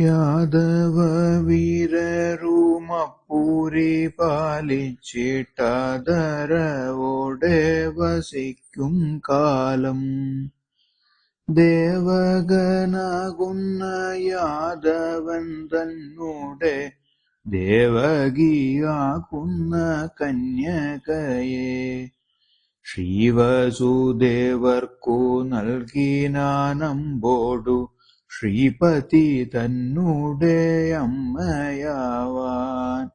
യാദവ വീരരുമപ്പൂരി പാലിച്ചിട്ടതരവോടെ വസിക്കും കാലം. ദേവകനാകുന്ന യാദവൻ തന്നൂടെ ദേവകിയാകുന്ന കന്യകയെ ശ്രീവസുദേവർക്കു നൽകിനാനമ്പോടു ശ്രീപതി തന്നൂടെ അമ്മയാവാൻ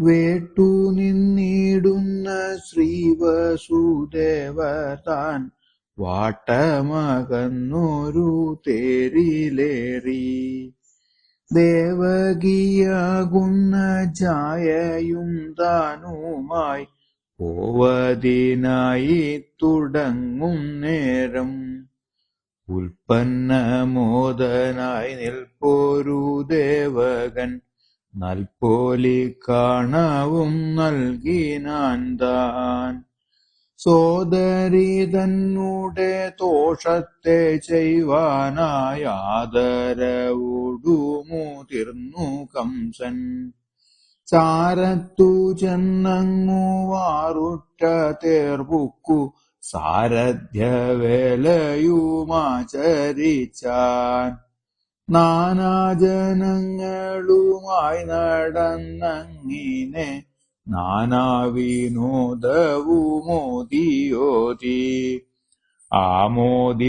വേട്ടു നിന്നിടുന്ന ശ്രീവസുദേവതാൻ വാട്ടമകന്നൊരു തേരിലേറി. ദേവകിയാകുന്ന ഛായയും താനുമായി പോവതിനായി തുടങ്ങും നേരം. ഉൽപ്പന്നമോദനായി നിൽപ്പോരു ദേവകൻ നൽപോലി കാണവും നൽകിനാൻ താൻ. സോദരി തന്നൂടെ ദോഷത്തെ ചെയ്യുവാനായ ആദരവോടു മുതിർന്നു കംസൻ. ചാരത്തു ചെന്നങ്ങു വാറുറ്റ തേർപുക്കു സാരഥ്യവേലയുമാചരിച്ചാൻ നാനാജനങ്ങളുമായി നടന്നങ്ങിനെ നാനാവിനോദവുമോദിയോതി ആമോദിച്ചെല്ലാരും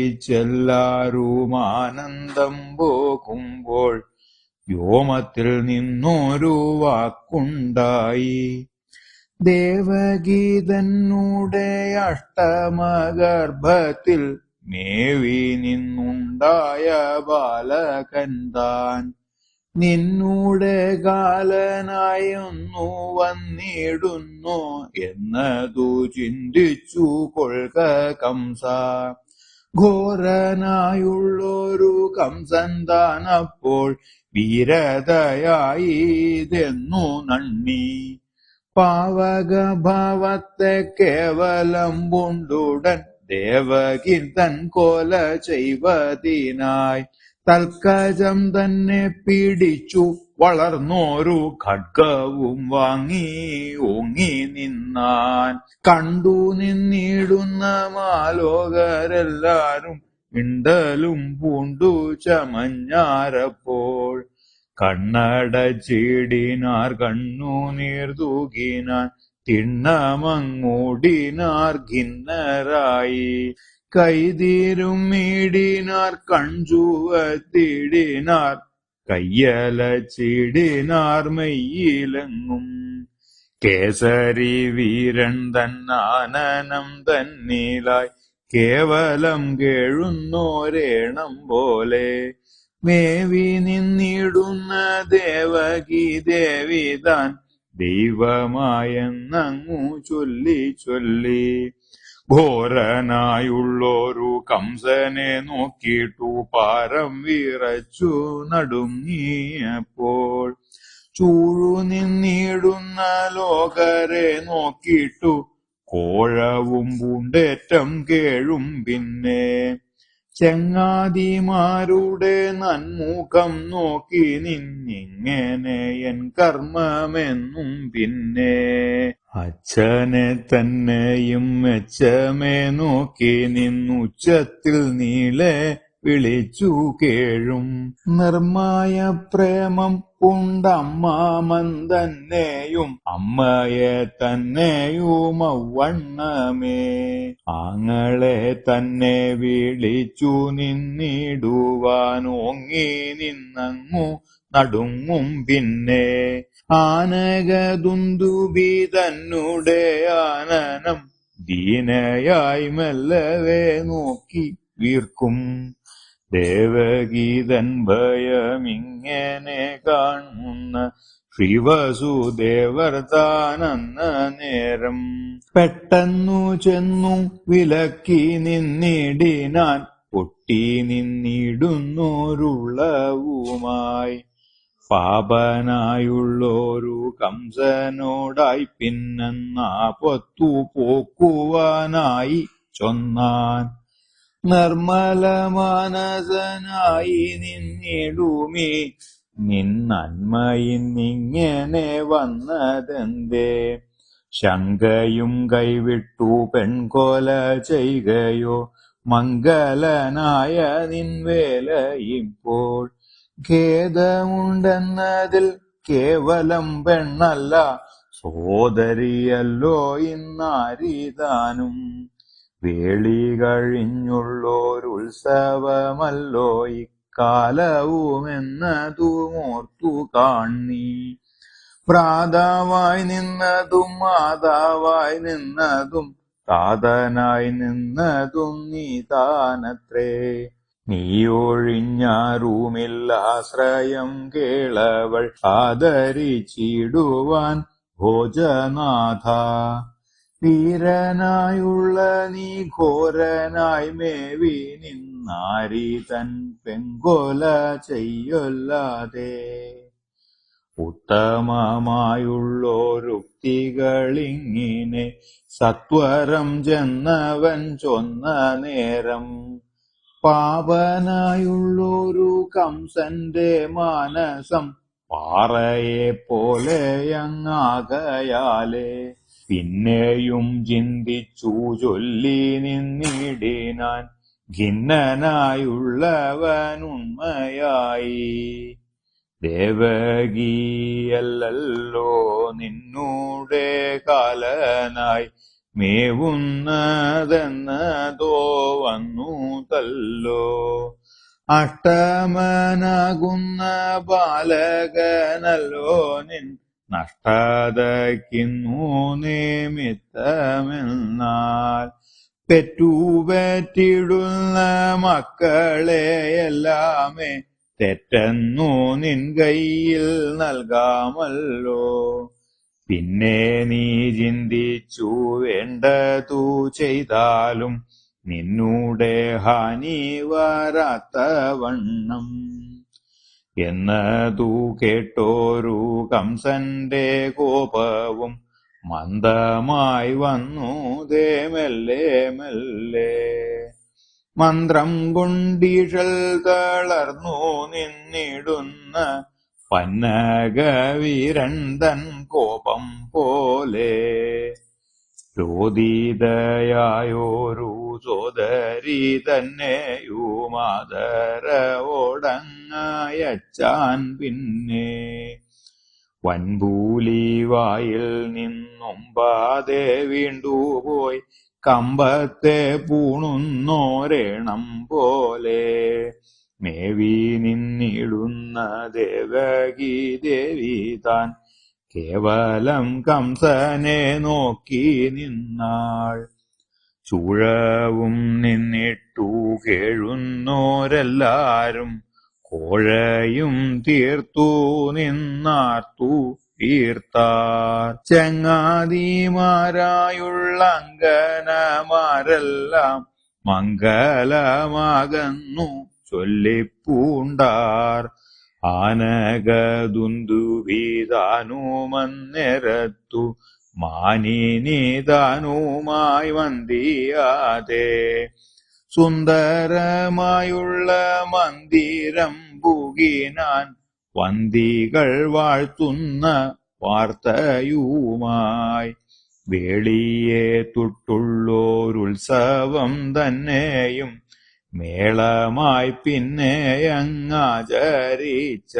ആനന്ദം പോകുമ്പോൾ വ്യോമത്തിൽ നിന്നൊരു വാക്കുണ്ടായി. ദേവഗീതന്നൂടെ അഷ്ടമഗർഭത്തിൽ മേവി നിന്നുണ്ടായ ബാലകൻ താൻ. നിന്നൂടെ കാലനായൊന്നു വന്നിടുന്നു എന്നതു ചിന്തിച്ചു കൊൾക കംസ. ഘോരനായുള്ളൊരു കംസന്താനപ്പോൾ വീരതയായിതെന്നു നണ്ണി പാവകഭാവത്തെ കേവലം ഉണ്ടുടൻ ദേവകിൻ തൻ കോല ചെയ്വതിനായി തൽക്കജം തന്നെ പിടിച്ചു വളർന്നോരു ഖഡ്ഗവും വാങ്ങി ഓങ്ങി നിന്നാൻ. കണ്ടു നിന്നിടുന്ന മാലോകരെല്ലാരും ഇണ്ടലും പൂണ്ടു ചമഞ്ഞാരപ്പോൾ കണ്ണടച്ചിടിനാർ കണ്ണുനീർ തൂകിനാൻ തിണ്ണമങ്ങൂടിനാർ ഖിന്നരായി. കൈതീരും മീടിനാർ കൺചുവത്തിടിനാർ കയ്യലച്ചിടിനാർ മെയ്യിലെങ്ങും. കേസരി വീരൻ തന്നാനനം തന്നിലായി കേവലം കേഴുന്നോരേണം പോലെ. മേവി നിന്നിടുന്ന ദേവകി ദേവി താൻ ദൈവമായെന്നങ്ങു ചൊല്ലി ചൊല്ലി. ഘോരനായുള്ളൊരു കംസനെ നോക്കിയിട്ടു പാരം വിറച്ചു നടുങ്ങിയപ്പോൾ. ചൂഴു നിന്നിടുന്ന ലോകരെ നോക്കിയിട്ടു കോഴവും പൂണ്ടേറ്റം കേഴും പിന്നെ. ചെങ്ങാതിമാരുടെ നന്മുഖം നോക്കി നിന്നിങ്ങനെ എൻ കർമ്മമെന്നും പിന്നെ അച്ഛനെ തന്നെയും മെച്ചമേ നോക്കി നിന്നുച്ചത്തിൽ നീളെ വിളിച്ചു കേഴും. നിർമായ പ്രേമം പുണ്ടമ്മാമൻ മന്ദന്നെയും അമ്മയെ തന്നെയും അവണ്ണമേ ആങ്ങളെ തന്നെ വിളിച്ചു നിന്നിടുവാൻ ഓങ്ങി നിന്നങ്ങു നടുങ്ങും പിന്നെ. ആനകതുന്തുബി തന്നുടെ ആനനം ദീനയായി മെല്ലവേ നോക്കി വീർക്കും. ദേവഗീതൻ ഭയമിങ്ങനെ കാണുന്ന ശ്രീവസുദേവർ താനെന്ന നേരം പെട്ടെന്നു ചെന്നു വിലക്കി നിന്നിടിനാൻ പൊട്ടി നിന്നിടുന്നോരുള്ളവുമായി. പാപനായുള്ളോരു കംസനോടായി പിന്നെന്നാ പൊത്തു പോക്കുവാനായി ചൊന്നാൻ. നിർമ്മലമാനസനായി നിന്നിടുമേ. നിന്നന്മയിന്നിങ്ങനെ വന്നതെന്തേ? ശങ്കയും കൈവിട്ടു പെൺകൊല ചെയ്യുകയോ മംഗലനായ നിൻവേല ഇപ്പോൾ ഖേദമുണ്ടെന്നതിൽ കേവലം പെണ്ണല്ല. സോദരിയല്ലോ ഇന്നാരിതാനും. വേളി കഴിഞ്ഞുള്ളോരുത്സവമല്ലോ ഇക്കാലവുമെന്നതുമോർത്തു കാണി. പ്രാതാവായി നിന്നതും മാതാവായി നിന്നതും താതനായി നിന്നതും നീ താനത്രേ. നീയൊഴിഞ്ഞാറുമില്ല ആശ്രയം കേളവൾ ആദരിച്ചിടുവാൻ ഭോജനാഥ. വീരനായുള്ള നീ ഘോരനായി മേവി നിന്നാരി തൻ പെങ്കൊല ചെയ്യൊല്ലാതെ. ഉത്തമമായുള്ളോരുക്തികളിങ്ങിനെ സത്വരം ചെന്നവൻ ചൊന്ന നേരം. പാപനായുള്ളൊരു കംസന്റെ മാനസം പാറയെ പോലെയങ്ങാകയാലേ പിന്നെയും ചിന്തിച്ചു ചൊല്ലി നിന്നിടിനാൻ ഖിന്നനായുള്ളവനുണ്മയായി. ദേവകീയല്ലോ നിന്നൂടെ കാലനായി മേവുന്നതെന്നതോ വന്നു തല്ലോ അഷ്ടമനാകുന്ന ബാലകനല്ലോ നിൻ നഷ്ടതയ്ക്കുന്നു നിമിത്തമെന്നാൽ. പെറ്റുപറ്റിടുന്ന മക്കളെയെല്ലാമേ തെറ്റെന്നു നിൻ കയ്യിൽ നൽകാമല്ലോ. പിന്നെ നീ ചിന്തിച്ചു വേണ്ടതു ചെയ്താലും നിന്നൂടെ ഹാനി വരാത്തവണ്ണം. എന്നതു കേട്ടോരു കംസന്റെ കോപവും മന്ദമായി വന്നു. ദേ മെല്ലെ മന്ത്രം കൊണ്ടീഷൽ തളർന്നു നിന്നിടുന്ന പന്നകവീരന്തൻ കോപം പോലെ. രോദിതയായോരു സോദരി തന്നെയുമാതരവോടങ്ങയച്ചാൻ പിന്നെ. വൻപൂലി വായിൽ നിന്നൊമ്പാതെ വീണ്ടുപോയി കമ്പത്തെ പൂണുന്നോരേണം പോലെ. മേവി നിന്നിടുന്ന ദേവകി ദേവി താൻ കേവലം കംസനെ നോക്കി നിന്നാൾ. ചൂഴവും നിന്നിട്ടു കേഴുന്നോരെല്ലാരും കോഴയും തീർത്തു നിന്നാർത്തു തീർത്താർ. ചങ്ങാതിമാരായുള്ള അങ്കനമാരെല്ലാം മംഗലമാകുന്നു ചൊല്ലിപ്പൂണ്ടാർ. ആനകദുന്ദുവിതാനുമന്നിരത്തു മാനിനിതാനുമായി വന്ദിയാതെ സുന്ദരമായുള്ള മന്ദിരം പുകിനാൻ വന്തികൾ വാഴ്ത്തുന്ന വാർത്തയുമായി വേളിയെ തൊട്ടുള്ളോരുത്സവം തന്നെയും മേളമായി പിന്നെ അങ്ങാചരിച്ച